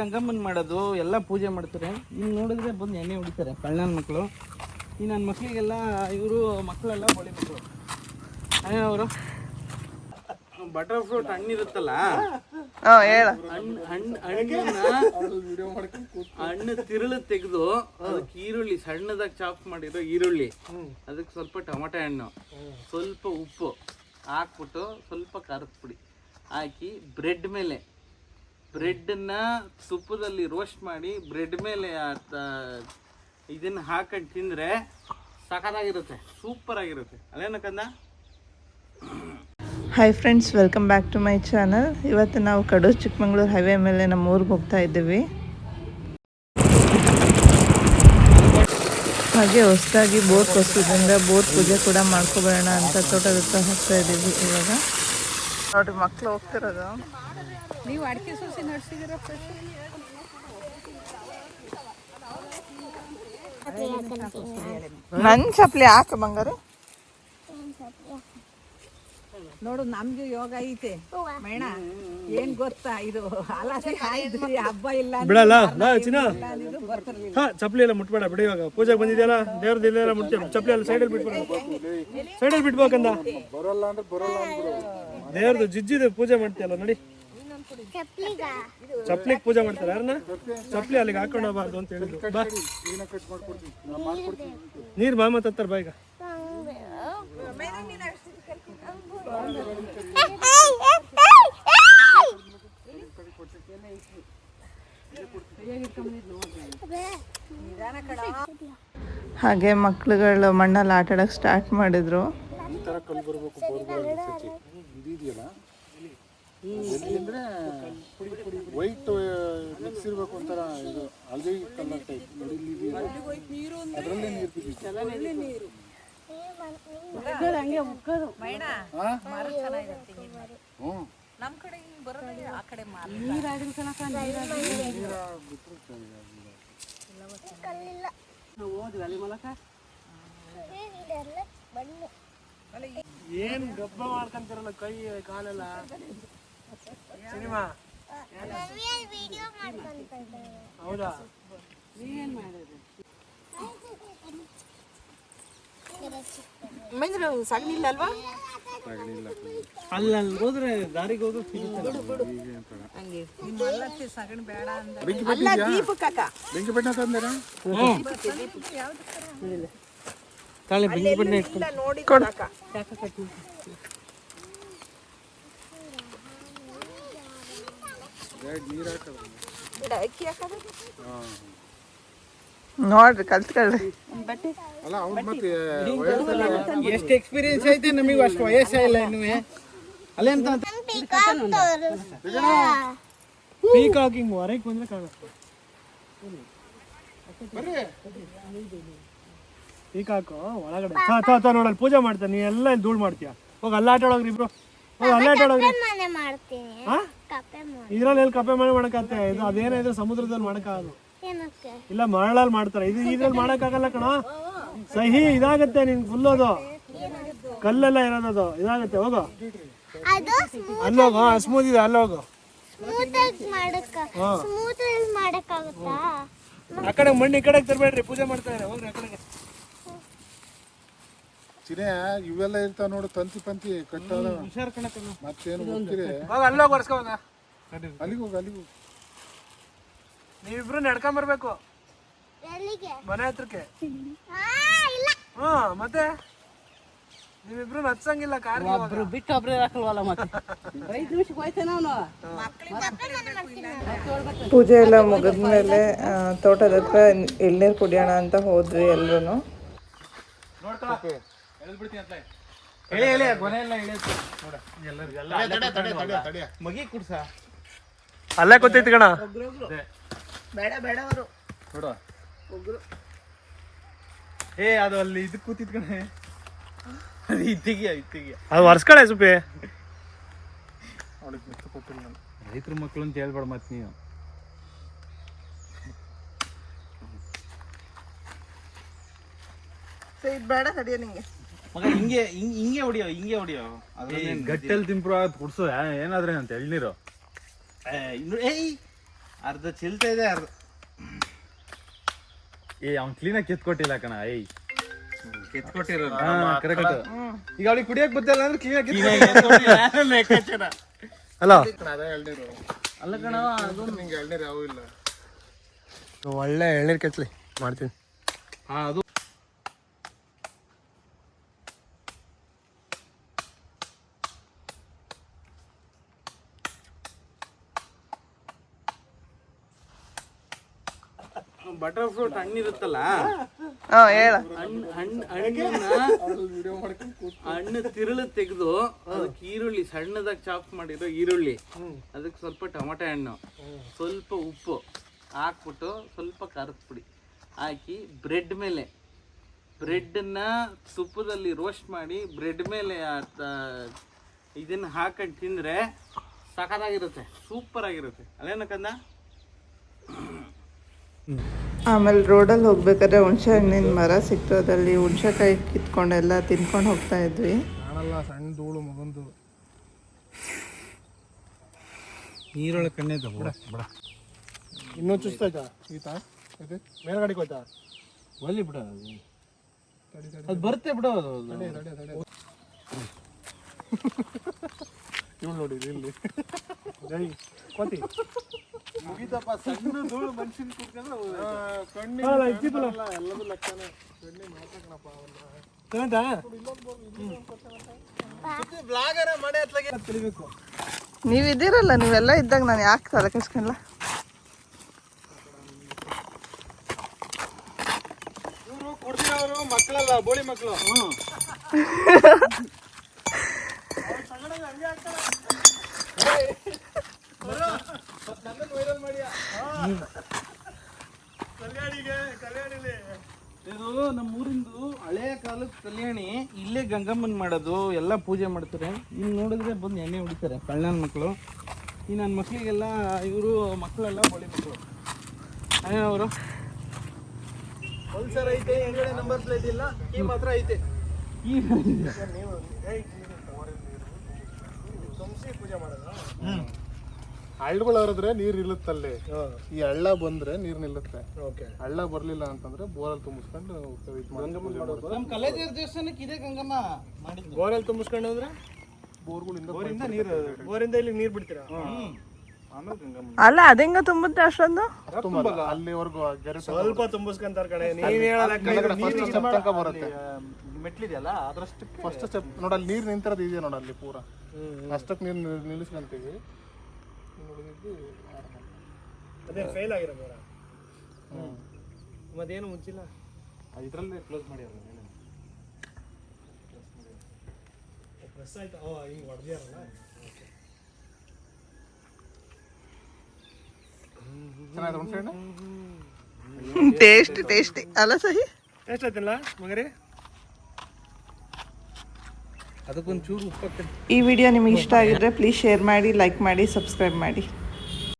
ಗಂಗಮ್ಮನ್ ಮಾಡೋದು ಎಲ್ಲ ಪೂಜೆ ಮಾಡ್ತಾರೆ. ಇನ್ನು ನೋಡಿದ್ರೆ ಬಂದು ಎಣ್ಣೆ ಹೊಡಿತಾರೆ ಕಳ್ಳನ ಮಕ್ಕಳು ಈ ನನ್ನ ಮಕ್ಕಳಿಗೆಲ್ಲ ಇವರು ಮಕ್ಕಳೆಲ್ಲ ಬಳಿ ಮಕ್ಕಳು ಅವರು. ಬಟರ್ ಫ್ರೂಟ್ ಹಣ್ಣಿರುತ್ತಲ್ಲ ಹಣ್ಣು ತಿರುಳು ತೆಗೆದು ಅದಕ್ಕೆ ಈರುಳ್ಳಿ ಸಣ್ಣದಾಗಿ ಚಾಪ್ ಮಾಡಿರೋ ಈರುಳ್ಳಿ. ಅದಕ್ಕೆ ಸ್ವಲ್ಪ ಟೊಮಟೆ ಹಣ್ಣು ಸ್ವಲ್ಪ ಉಪ್ಪು ಹಾಕ್ಬಿಟ್ಟು ಸ್ವಲ್ಪ ಖಾರದ ಪುಡಿ ಹಾಕಿ ಬ್ರೆಡ್ ಮೇಲೆ ಬ್ರೆಡ್ನ ತುಪ್ಪದಲ್ಲಿ ರೋಸ್ಟ್ ಮಾಡಿ ಬ್ರೆಡ್ ಮೇಲೆ ಇದನ್ನು ಹಾಕೊಂಡು ತಿಂದರೆ ಸಖತ್ತಾಗಿರುತ್ತೆ ಸೂಪರ್ ಆಗಿರುತ್ತೆ ಅಲ್ಲೇನ ಕಂದ? Hi friends welcome back to my channel ಇವತ್ತು ನಾವು ಕಡೂರು ಚಿಕ್ಕಮಂಗ್ಳೂರು ಹೈವೇ ಮೇಲೆ ನಮ್ಮ ಊರಿಗೆ ಹೋಗ್ತಾ ಇದ್ದೀವಿ. ಹಾಗೆ ಹೊಸದಾಗಿ ಬೋರ್ ಕೊಸಿದ್ರಿಂದ ಬೋರ್ ಪೂಜೆ ಕೂಡ ಮಾಡ್ಕೊಬೇಡ ಅಂತ ತೋಟದ ಹೋಗ್ತಾ ಇದ್ದೀವಿ ಇವಾಗ. ನೋಡಿ ಮಕ್ಕಳು ಹೋಗ್ತಿರೋದು. ನೀವು ಅಡಿಕೆ ಸೂಸಿ ನಡೆಸಿದಿರ ನನ್ನ ಚಪ್ಲಿ ಹಾಕು ಬಂಗಾರ. ನೋಡು ನಮ್ಗೆ ಯೋಗ ಐತೆ. ಮೇಣ ಏನ್ ಗೊತ್ತಾ ಇದು? ಅಲಾಸಿ ಕಾಯಿದ್ರಿ ಹಬ್ಬ ಇಲ್ಲ ಅಂದ್ರೆ ಬಿಡಲ್ಲ. ಚಿನ್ನ. ಚಪ್ಪಲಿ ಎಲ್ಲ ಮುಟ್ಬೇಡ ಬಿಡಿ ಇವಾಗ. ಪೂಜೆಗೆ ಬಂದಿದೆಯಲ್ಲ ದೇವ್ರದ್ದು ಇಲ್ಲ ಮುಟ್ತೇವೆ. ಚಪ್ಲಿ ಎಲ್ಲ ಸೈಡಲ್ಲಿ ಬಿಟ್ಬಿಡ. ಸೈಡಲ್ಲಿ ಬಿಟ್ಬೇಕಂದ? ದೇವ್ರದ್ದು ಜಿಜ್ಜಿದು ಪೂಜೆ ಮಾಡ್ತೀಯಲ್ಲ ನೋಡಿ. ಚಪ್ಲಿಗೆ ಪೂಜೆ ಮಾಡ್ತಾರೆ ಯಾರನ್ನ? ಚಪ್ಲಿ ಅಲ್ಲಿಗೆ ಹಾಕೊಂಡು ಹೋಗಬಾರ್ದು ಅಂತ ಹೇಳಿದ್ರು. ಬಾ. ನೀರು ಬಾ ಮತ್ತೆ ಹತ್ತಾರ ಬಾ ಈಗ. ಹಾಗೆ ಮಕ್ಳುಗಳು ಮಣ್ಣಲ್ಲಿ ಆಟ ಆಡೋಕೆ ಸ್ಟಾರ್ಟ್ ಮಾಡಿದ್ರು ವೈಟ್ ಮಿಕ್ಸ್ ಇರ್ಬೇಕು ಒಂಥರ ಇದು ಹಳದಿ ಕಲರ್ ಟೈಪ್ ನೋಡಿ ಇಲ್ಲಿ ಅದ್ರಲ್ಲೇ ನೀರು ಬಿದ್ದಿತ್ತು ಮೇಣ ಹಾ? ಮರ ಚೆನ್ನಾಗಿರುತ್ತೆ ಹಿಂಗಿನ ಮರ. ಹ್ಞೂ. ನಮ್ ಕಡೆ ಆ ಕಡೆ ಏನ್ ಗಬ್ಬ ಮಾಡ್ಕೊಂತಾರಲ್ಲ ಕೈ ಕಾಲೆಲ್ಲ? ಸಿನಿಮಾ? ಹೌದಾ? ಸಗಣಿ ಇಲ್ಲ ಅಲ್ವಾ? ಅಲ್ಲಿ ಅಲ್ಲಿ ಹೋದ್ರೆ ದಾರಿಗೆ ಹೋದ್ರೆ ಸಿಗುತ್ತೆ. ಬೇಡ ಅಲ್ಲ ದೀಪಕ್ಕ ಬೆಂಕಿ ಬೆಟ್ಟ ತಂದೇನ? ತಾಳೆ ಬೆಂಕಿ ಬಣ್ಣ ಇಟ್ಕೊಂಡು. ನೋಡಿ ಕೊಡಕ ನೀರು ಹಾಕೋದು ಬಿಡ ಅಕ್ಕಿ ಹಾಕೋದು? ನೋಡ್ರಿ ಕಲ್ತ್ಕೊಳ್ರಿ ಅಲ್ಲ ಅವ್ನು ಮತ್ತೆ ಎಷ್ಟು ಎಕ್ಸ್ಪೀರಿಯನ್ಸ್ ಐತೆ ನಮಗೆ ಅಷ್ಟು ವಯಸ್ಸಾಗಿಲ್ಲ ಇನ್ನೂ ಅಲ್ಲೇಂತ ಪೀಕ್ ಹಾಕಿಂಗ್ ಹೊರಗೆ ಬಂದ್ರೆ ಕಾಣುತ್ತೆ. ಪೀಕ್ ಹಾಕು ಒಳಗಡೆ. ನೋಡಲ್ಲಿ ಪೂಜೆ ಮಾಡ್ತಾರೆ ನೀ ಎಲ್ಲ ಇಲ್ಲಿ ಧೂಳು ಮಾಡ್ತೀಯ? ಹೋಗಿ ಅಲ್ಲಾಟ ಹೋಗ್ರಿ ಆಡೋಗ್ರಿ ಇಬ್ರು ಹೋಗಿ ಅಲ್ಲಾಟ ಹೋಗ್ರಿ. ಆಡೋಗ್ರಿ ಮಾಡ್ತೀನಿ. ಹಾ ಇದ್ರಲ್ಲಿ ಎಲ್ಲಿ ಕಪ್ಪೆ ಮನೆ ಮಾಡಕತ್ತೆ ಇದು ಅದೇನಿದ್ರೆ ಸಮುದ್ರದಲ್ಲಿ ಮಾಡಕ್ಕಾಗಲ್ಲ ಇಲ್ಲ ಮರಳಲ್ಲಿ ಮಾಡ್ತಾರೆ. ಇದು ಇದ್ರಲ್ಲಿ ಮಾಡಕ್ಕಾಗಲ್ಲ ಕಣ. ಸಹಿ ಇದಾಗತ್ತೆ ನಿನ್ ಫುಲ್ ಅದು. ಕಲ್ಲೆಲ್ಲ ಇರೋದದು ಇದಾಗತ್ತೆ ಹೋಗು. ಅಲ್ಲೋಗು ಸ್ಮೂತ್ ಇದೆ ಅಲ್ಲೋಗು ಆ ಕಡೆ ಮಣ್ಣು ಈ ಕಡೆ ತರಬೇಡ್ರಿ ಪೂಜೆ ಮಾಡ್ತಾ ಇದ್ದಾರೆ. ಹೋಗ್ರಿ ಆ ಕಡೆಗೆ. ಚಿನೇ ಇವೆಲ್ಲ ಇರ್ತಾವ ನೋಡು ತಂತಿ ಪಂತಿ ಕಟ್ಟೋದು. ಮತ್ತೇನು ಹೋಗ್ತೀರಿ ಹೋಗ ಅಲ್ಲೋಗಿ ಬರ್ಸ್ಕೋವಾಗ ಅಲ್ಲಿಗೆ ಹೋಗಿ ಅಲ್ಲಿಗೆ ಹೋಗಿ. ನೀವಿಬ್ರು ನಡ್ಕೊಂಡ್ ಬರ್ಬೇಕು. ಎಲ್ಲಿಗೆ? ಮನೆ ಹತ್ರಕ್ಕೆ. ಆ ಇಲ್ಲ. ಹಾ ಮತ್ತೆ? ನೀವಿಬ್ರು ನಚ್ಚಂಗಿಲ್ಲ ಕಾರ್ ಒಬ್ರು ಬಿಟ್ಟು ಒಬ್ರು ಹಾಕಲ್ವಲ್ಲ ಮತ್ತೆ? ಐದು ನಿಮಿಷಕ್ಕೆ ಹೋಯ್ತೇನೆ ಅವನು? ಪೂಜೆ ಎಲ್ಲ ಮುಗಿದ್ಮೇಲೆ ತೋಟದ ಹತ್ರ ಎಳ್ನೀರು ಕುಡಿಯೋಣ ಅಂತ ಹೋದ್ವಿ ಎಲ್ರು ಗೊನೆ ಎಲ್ಲ ಇಳಿಯುತ್ತೆ. ತಡಿಯ ಮಗಿ ಕುಡ್ಸ. ಅಲ್ಲೇ ಕೂತೈತಿ ಕಣ. ಬೇಡ ಬೇಡ ಅವರು. ನೋಡು. ಏ ಅದು ಅಲ್ಲಿ ಇದು ಕೂತಿತ್ ಕಣೆ. ಅದು ಇತ್ತಿಗೆ ಇತ್ತಿಗೆ. ಅದು ವರ್ಸ್ಕಳೆ ಸುಪ್ಪಿ ಅವಳಿಗೆ ಮೆತ್ತು ಕೊಟ್ಟಿಲ್ಲ ನಾನು. ರೈತರ ಮಕ್ಕಳು ಅಂತ ಹೇಳ್ಬೇಡ ಮತ್ತೆ ನೀವು ಇದು ಬೇಡ ತಡಿಯೋ ನಿಂಗೆ. ಮಗ ಹಿಂಗೆ ಹಿಂಗ್- ಹಿಂಗೆ ಹೊಡಿಯೋ ಹಿಂಗೆ ಹೊಡಿಯೋ. ಗಟ್ಟೆಲ್ ತಿಂಪ್ರು ಕುಡ್ಸು. ಏನಾದ್ರೆ ಅಂತ ಎಳ್ನೀರು. ಏಯ್ ಅರ್ಧ ಚಿಲ್ತ ಇದೆ ಅರ್ಧ. ಏ ಅವ್ನ್ ಕ್ಲೀನಾಗಿ ಕಿತ್ಕೊಟ್ಟಿಲ್ಲ ಕಣ ಏಯ್. ಕಿತ್ಕೊಟ್ಟಿರೋ ಕರೆಕ್ಟ್ ಈಗ ಅವಳಿಗೆ ಕುಡಿಯಕ್ ಬತ್ತಲ್ಲ ಅಂದ್ರೆ ಕ್ಲೀನಾಗಿ ಅಲ್ಲ ಅದೇ ಎಳ್ನೀರು. ಅಲ್ಲ ಕಣ ಅದು ನಿಂಗೆ ಎಳ್ನೀರು ಯಾವೂ ಇಲ್ಲ. ಒಳ್ಳೆ ಎಳ್ನೀರು ಕೆಚ್ಲಿ ಮಾಡ್ತೀನಿ. ಹಾ ಅದು ಬಟರ್ ಫ್ರೂಟ್ ಹಣ್ಣಿರುತ್ತಲ್ಲ ಹಾ ಹೇಳ. ಹಣ್ಣು ಹಣ್ಣು ಹಣ್ಣನ್ನ ವಿಡಿಯೋ ಮಾಡ್ಕೊಂಡು ಕೂತ್ ಹಣ್ಣು ತಿರುಳು ತೆಗೆದು ಅದಕ್ಕೆ ಈರುಳ್ಳಿ ಸಣ್ಣದಾಗಿ ಚಾಪ್ ಮಾಡಿರೋ ಈರುಳ್ಳಿ. ಅದಕ್ಕೆ ಸ್ವಲ್ಪ ಟೊಮಟೆ ಹಣ್ಣು ಸ್ವಲ್ಪ ಉಪ್ಪು ಹಾಕ್ಬಿಟ್ಟು ಸ್ವಲ್ಪ ಖಾರದ ಪುಡಿ ಹಾಕಿ ಬ್ರೆಡ್ ಮೇಲೆ ಬ್ರೆಡ್ನ ತುಪ್ಪದಲ್ಲಿ ರೋಸ್ಟ್ ಮಾಡಿ ಬ್ರೆಡ್ ಮೇಲೆ ಇದನ್ನ ಹಾಕೊಂಡು ತಿಂದರೆ ಸಖತ್ತಾಗಿರುತ್ತೆ ಸೂಪರ್ ಆಗಿರುತ್ತೆ ಅಲ್ಲೇನ ಕಂದ? ಆಮೇಲೆ ರೋಡಲ್ಲಿ ಹೋಗ್ಬೇಕಾದ್ರೆ ಹುಣಸೆ ಹಣ್ಣಿನ ಮರ ಸಿಕ್ತು. ಹುಣ್ಸೆಕಾಯಿ ಹುಣಸೆಕಾಯಿ ಕಿತ್ಕೊಂಡೆಲ್ಲ ತಿನ್ಕೊಂಡು ಹೋಗ್ತಾ ಇದ್ವಿ. ಕಾಣಲ್ಲ ಸಣ್ಣ ಧೂಳು ಮಗಂದು. ಕಣ್ಣೆ ಇನ್ನೂ ಚುಸ್ತಾಯ್ತಾ ಈತ? ಇದು? ಮೇಲ್ಗಡೆಗೆ ಹೋಯ್ತಾ? ಒಲ್ಲಿ ಬಿಡ. ಅದು ಬರುತ್ತೆ ಬಿಡು. ಇವ್ಳು ನೋಡಿ ಇಲ್ಲಿ. ಜೈ. ಕೋತಿ. ಮುಗಿತಪ್ಪ ಸಣ್ಣ ಧೂಳು ಮನುಷ್ಯನ ಕುತ್ಕೊಂಡ್ರೆ ಎಲ್ಲದೂ ಲೆಕ್ಕನೇ. ಬೆಣ್ಣೆ ಮಾತಾಡಣಪ್ಪ ಕಲಿಬೇಕು ನೀವಿದ್ದೀರಲ್ಲ ನೀವೆಲ್ಲ ಇದ್ದಾಗ ನಾನು ಯಾಕೆ ತಲೆ ಕೆಡ್ಸ್ಕೊಂಡ್ಲ? ಇವರು ಕೊಡ್ತಿರೋರು ಮಕ್ಕಳಲ್ಲ ಬೋಳಿ ಮಕ್ಕಳು. ಇದು ನಮ್ಮ ಊರಿಂದು ಹಳೆಯ ಕಾಲದ ಕಲ್ಯಾಣಿ ಇಲ್ಲೇ ಗಂಗಮ್ಮನ್ ಮಾಡೋದು ಎಲ್ಲ ಪೂಜೆ ಮಾಡ್ತಾರೆ. ಇಲ್ಲಿ ನೋಡಿದ್ರೆ ಬಂದು ಎಣ್ಣೆ ಹೊಡಿತಾರೆ ಕಳ್ಳನ ಮಕ್ಕಳು ಈ ನನ್ನ ಮಕ್ಕಳಿಗೆಲ್ಲ ಇವರು ಮಕ್ಕಳೆಲ್ಲ ಬಳಿ ಮಕ್ಕಳು ಅವರು. ಪಲ್ಸರ್ ಐತೆ ಹೆಂಗಡೆ ನಂಬರ್ ಪ್ಲೇಟ್ ಇಲ್ಲ ಕೀ ಮಾತ್ರ ಐತೆ. ಈ ಪೂಜೆ ಮಾಡೋದು? ಹಳ್ಳಗಳು ಹರಿದ್ರೆ ನೀರು ನಿಲ್ಲುತ್ತಲ್ಲಿ? ಈ ಹಳ್ಳ ಬಂದ್ರೆ ನೀರು ನಿಲ್ಲುತ್ತೆ. ಓಕೆ. ಹಳ್ಳ ಬರ್ಲಿಲ್ಲ ಅಂತಂದ್ರೆ ಬೋರಲ್ಲಿ ತುಂಬಿಸ್ಕೊಂಡು ಬೋರಲ್ ಮಾಡಿ ಪೂಜೆ ಮಾಡೋದು. ನಮ್ಮ ಕಲೇಜರ್ ದೇವಸ್ಥಾನಕ್ಕೆ ಇದೆ ಗಂಗಮ್ಮ ಮಾಡಿದ್ದು. ಬೋರಲ್ಲಿ ತುಂಬಿಸ್ಕೊಂಡು ಅಂದ್ರೆ? ಬೋರ್ಗಳಿಂದ ಬೋರಿಂದ ನೀರು ಬೋರಿಂದ ಇಲ್ಲಿ ನೀರು ಬಿಡ್ತೀರಾ? ಆಮೇಲೆ ಗಂಗಮ್ಮ. ಅಲ್ಲ ಅದೆಂಗ ತುಂಬುತ್ತೆ ಅಷ್ಟೊಂದು? ತುಂಬಲ್ಲ. ಅಲ್ಲಿವರೆಗೂ ಆ ಗೆರೆ ಸ್ವಲ್ಪ ತುಂಬಿಸ್ಕೊಂತಾರ ಕಡೆ ನೀನ್ ಹೇಳಲ್ಲ ಫಸ್ಟ್ ಸ್ಟೆಪ್ ತನಕ ಬರುತ್ತೆ. ಮೆಟ್ಲಿದೆಯಲ್ಲ ಅದ್ರಷ್ಟು ಫಸ್ಟ್ ಸ್ಟೆಪ್ ನೋಡಲ್ಲಿ ನೀರು ನಿಂತಿರೋದು ಇದೆಯಾ ನೋಡಲ್ಲಿ ಪೂರ. ಅಷ್ಟಕ್ಕೆ ನೀರು ನಿಲ್ಲಿಸ್ಕೊಂತೀವಿ ಉಳಿದಿದ್ದು. ಅದೇ ಫೇಲ್ ಬೋರ ಮತ್ತೇನು ಮುಂಚಿಲ್ಲ ಇದರಲ್ಲೇ ಕ್ಲೋಸ್ ಮಾಡಿ ಪ್ರೆಸ್ ಆಯ್ತಾ. ಓ ಹಿಂಗೆ ಹೊಡೆದಿರಲ್ಲ ಚೆನ್ನಾಗಿದೆ ಹುಣ್ಸೆ ಟೇಸ್ಟ್ ಟೇಸ್ಟಿ ಅಲ್ಲ ಸಹಿ? ಎಷ್ಟಾಯ್ತಲ್ಲ ಮಗರಿ? ಈ ವಿಡಿಯೋ ನಿಮಗೆ ಇಷ್ಟ ಆಗಿದ್ರೆ ಪ್ಲೀಸ್ ಶೇರ್ ಮಾಡಿ ಲೈಕ್ ಮಾಡಿ ಸಬ್ಸ್ಕ್ರೈಬ್ ಮಾಡಿ.